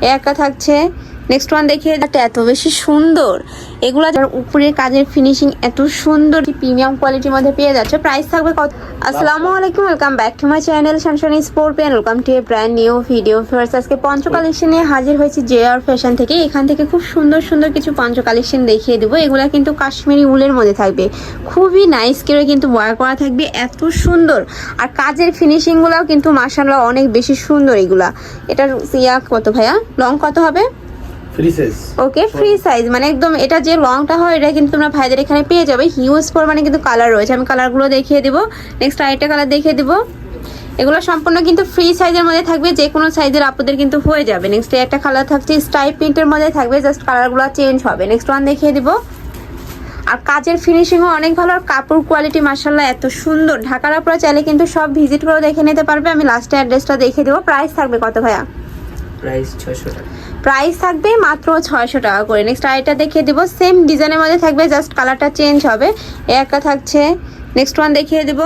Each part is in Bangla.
এ একটা থাকছে নেক্সট ওয়ান দেখে এটা এত বেশি সুন্দর। এগুলা যার উপরের কাজের ফিনিশিং এত সুন্দর প্রিমিয়াম কোয়ালিটির মধ্যে পেয়ে যাচ্ছে। প্রাইস থাকবে কত? আসসালামু আলাইকুম welcome back to my channel সানশানি স্পোর্টপিয়ান welcome to a brand new video first আজকে পঞ্চ কালেকশন নিয়ে হাজির হয়েছি জে আর ফ্যাশন থেকে। এখান থেকে খুব সুন্দর সুন্দর কিছু পঞ্চ কালেকশন দেখিয়ে দেবো। এগুলা কিন্তু কাশ্মীরি উলের মধ্যে থাকবে। খুবই নাইস করে কিন্তু ওয়ার করা থাকবে, এত সুন্দর। আর কাজের ফিনিশিংগুলোও কিন্তু মাসাল্লাহ অনেক বেশি সুন্দর এগুলা। এটার ইয়া কত ভাইয়া? লং কত হবে? Free size okay free size মানে একদম এটা যে লংটা হয় এটা কিন্তু তোমরা ভাইদের এখানে পেয়ে যাবে। হিউজ পরিমাণে কিন্তু কালার রয়েছে। আমি কালারগুলো দেখিয়ে দিব। নেক্সট আরেকটা কালার দেখিয়ে দিব। এগুলো সম্পূর্ণ কিন্তু ফ্রি সাইজের মধ্যে থাকবে। যে কোনো সাইজের আপুদের কিন্তু হয়ে যাবে। নেক্সট একটা কালার থাকছে স্টাইপ প্রিন্টের মধ্যে থাকবে। জাস্ট কালারগুলো চেঞ্জ হবে। নেক্সট ওয়ান দেখিয়ে দিব। আর কাজের ফিনিশিংও অনেক ভালো। আর কাপড় কোয়ালিটি মার্শাল্লাহ এত সুন্দর। ঢাকার আপনারা চাইলে কিন্তু সব ভিজিট করে দেখে নিতে পারবে। আমি লাস্টে অ্যাড্রেসটা দেখিয়ে দেবো। প্রাইস থাকবে কত ভাইয়া? প্রাইস ছয়শো টাকা। প্রাইস থাকবে মাত্র ছয়শো টাকা করে। নেক্সট আরেকটা দেখিয়ে দিব। সেম ডিজাইনের মধ্যে থাকবে জাস্ট কালারটা চেঞ্জ হবে। এ একটা থাকছে। নেক্সট ওয়ান দেখিয়ে দিব।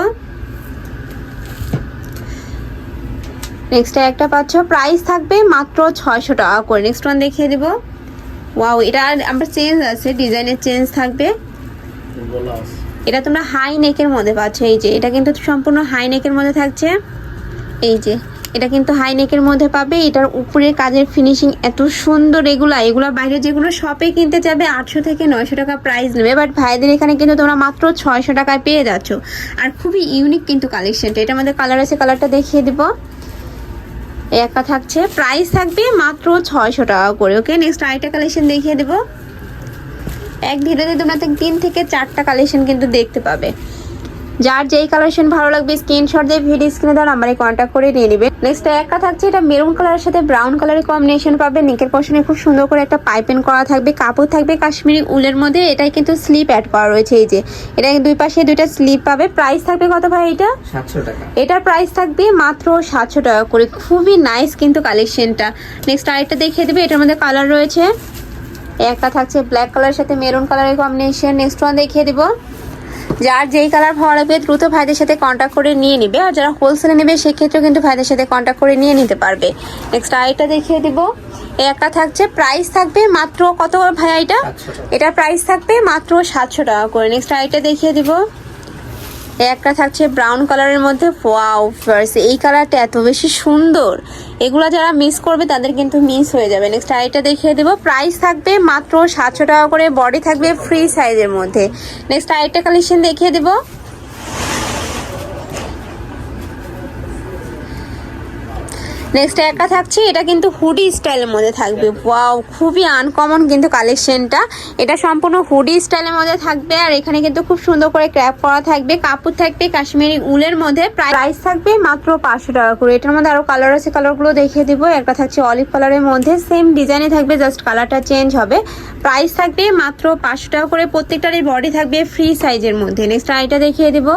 নেক্সট একটা পাচ্ছ। প্রাইস থাকবে মাত্র ছয়শো টাকা করে। নেক্সট ওয়ান দেখিয়ে দিব। ওয়াও এটা আমরা চেঞ্জ আছে ডিজাইনের চেঞ্জ থাকবে। বলা এটা তোমরা হাই নেকের মধ্যে পাচ্ছ এই যে। এটা কিন্তু সম্পূর্ণ হাই নেকের মধ্যে থাকছে। এই যে। এটা কিন্তু হাই নেকের মধ্যে পাবে। এটার উপরের কাজের ফিনিশিং এত সুন্দর এগুলা। এগুলা বাইরে যেগুলো শপে কিনতে যাবে, আটশো থেকে নয়শো টাকা প্রাইস নেবে। বাট ভাইদের এখানে কিন্তু তোমরা মাত্র ছয়শো টাকায় পেয়ে যাচ্ছ। আর খুবই ইউনিক কিন্তু কালেকশনটা এটার মধ্যে কালার আছে কালারটা দেখিয়ে দিব। একটা থাকছে। প্রাইস থাকবে মাত্র ছয়শো টাকা করে ওকে নেক্সট আরেকটা কালেকশন দেখিয়ে দেবো। এক ভিডিওতে তোমরা তিন থেকে চারটা কালেকশন কিন্তু দেখতে পাবে। যার যেই কালেকশন ভালো লাগবে স্ক্রিনশট দিয়ে ভিডিও স্ক্রিনে দেওয়ার নাম্বারে কন্ট্যাক্ট করে নিয়ে নেবে। নেক্সট একটা থাকছে এটা মেরুন কালারের সাথে ব্রাউন কালারের কম্বিনেশন পাবে। নেকের পশনে খুব সুন্দর করে একটা পাইপিং করা থাকবে কাপড় থাকবে কাশ্মীরি উলের মধ্যে। এটাই কিন্তু স্লিপ অ্যাড করা রয়েছে এই যে। এটা দুই পাশে দুইটা স্লিপ পাবে। প্রাইস থাকবে কত ভাই এটা? সাতশো টাকা। এটার প্রাইস থাকবে মাত্র সাতশো টাকা করে। খুবই নাইস কিন্তু কালেকশনটা নেক্সট আরেকটা দেখিয়ে দেবে এটার মধ্যে কালার রয়েছে। একটা থাকছে ব্ল্যাক কালারের সাথে মেরুন কালারের কম্বিনেশন নেক্সট ওয়ান দেখিয়ে দিব। যার যেই কালার ভালো লাগবে দ্রুত ভাইদের সাথে কন্ট্যাক্ট করে নিয়ে নিবে। আর যারা হোলসেলে নেবে সেক্ষেত্রেও কিন্তু ভাইদের সাথে কন্ট্যাক্ট করে নিয়ে নিতে পারবে। নেক্সট আইটা দেখিয়ে দিব। এই একটা থাকছে প্রাইস থাকবে মাত্র কত ভাইয়া ভাই এটা এটার প্রাইস থাকবে মাত্র সাতশো টাকা করে। নেক্সট আইটা দেখিয়ে দিব। একটা থাকছে ব্রাউন কালারের মধ্যে। ওয়াও ফার্স এই কালারটা এত বেশি সুন্দর। এগুলো যারা মিস করবে, তাদের কিন্তু মিস হয়ে যাবে। নেক্সট আইটা দেখিয়ে দেবো। প্রাইস থাকবে মাত্র সাতশো টাকা করে। বডি থাকবে ফ্রি সাইজের মধ্যে। নেক্সট আইটা কালেকশন দেখিয়ে দেবো। নেক্সট একটা থাকছে, এটা কিন্তু হুডি স্টাইলের মধ্যে থাকবে। ওয়াও খুবই আনকমন কিন্তু কালেকশনটা এটা সম্পূর্ণ হুডি স্টাইলের মধ্যে থাকবে, আর এখানে কিন্তু খুব সুন্দর করে ক্র্যাপ করা থাকবে, কাপড় থাকবে, কাশ্মীরি উলের মধ্যে। প্রাইস থাকবে মাত্র পাঁচশো টাকা করে। এটার মধ্যে আরও কালার আছে কালারগুলো দেখিয়ে দিব। একটা থাকছে অলিভ কালারের মধ্যে সেম ডিজাইনে থাকবে জাস্ট কালারটা চেঞ্জ হবে। প্রাইস থাকবে মাত্র পাঁচশো টাকা করে, প্রত্যেকটারই বডি থাকবে ফ্রি সাইজের মধ্যে। নেক্সট আইটা দেখিয়ে দিব।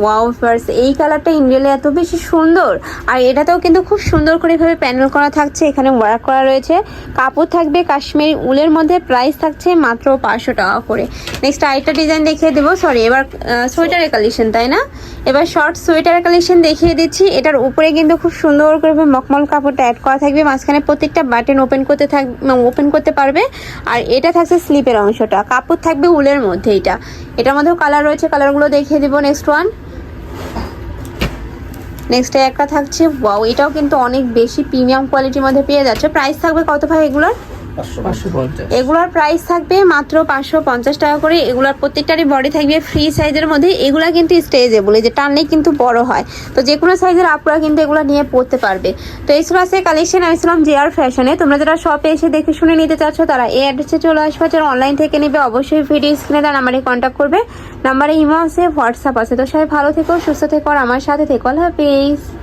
ওয়াও ফার্স এই কালারটা ইন্ডিয়ালে এত বেশি সুন্দর। আর এটাতেও কিন্তু খুব সুন্দর করে এভাবে প্যানেল করা থাকছে, এখানে ওয়ার্ক করা রয়েছে। কাপড় থাকবে কাশ্মীরি উলের মধ্যে প্রাইস থাকছে মাত্র পাঁচশো টাকা করে। নেক্সট আরেকটা ডিজাইন দেখিয়ে দেবো। সরি এবার সোয়েটারের কালেকশন তাই না? এবার শর্ট সোয়েটারের কালেকশন দেখিয়ে দিচ্ছি। এটার উপরে কিন্তু খুব সুন্দর করে মখমল কাপড়টা অ্যাড করা থাকবে। মাঝখানে প্রত্যেকটা বাটন ওপেন করতে থাক ওপেন করতে পারবে। আর এটা থাকছে স্লিপের অংশটা। কাপড় থাকবে উলের মধ্যে এটা। এটার মধ্যেও কালার রয়েছে। কালারগুলো দেখিয়ে দিব। নেক্সট ওয়ান নেক্সট একটা থাকছে ওয়াও এটাও কিন্তু অনেক বেশি প্রিমিয়াম কোয়ালিটির মধ্যে পেয়ে যাচ্ছে। প্রাইস থাকবে কত ভাই এগুলোর? এগুলোর প্রাইস থাকবে মাত্র পাঁচশো পঞ্চাশ টাকা করে। এগুলোর প্রত্যেকটারই বডি থাকবে ফ্রি সাইজের মধ্যে। এগুলা কিন্তু স্টেজেবল এই যে টানলেই কিন্তু বড় হয়। তো যে কোনো সাইজের আপুরা কিন্তু এগুলো নিয়ে পড়তে পারবে। তো এই ছিল আছে কালেকশন আমি ছিলাম জেআর ফ্যাশনে তোমরা যারা শপে এসে দেখে শুনে নিতে চাচ্ছ তারা এই অ্যাড্রেসে চলে আসবে। যারা অনলাইন থেকে নেবে অবশ্যই ভিডিও স্ক্রিনে তার নাম্বারে কন্ট্যাক্ট করবে। নাম্বারে ইমো আছে হোয়াটসঅ্যাপ আছে। তো সবাই ভালো থেকো সুস্থ থেকো আর আমার সাথে থেকো। আল্লাহ হাফিজ।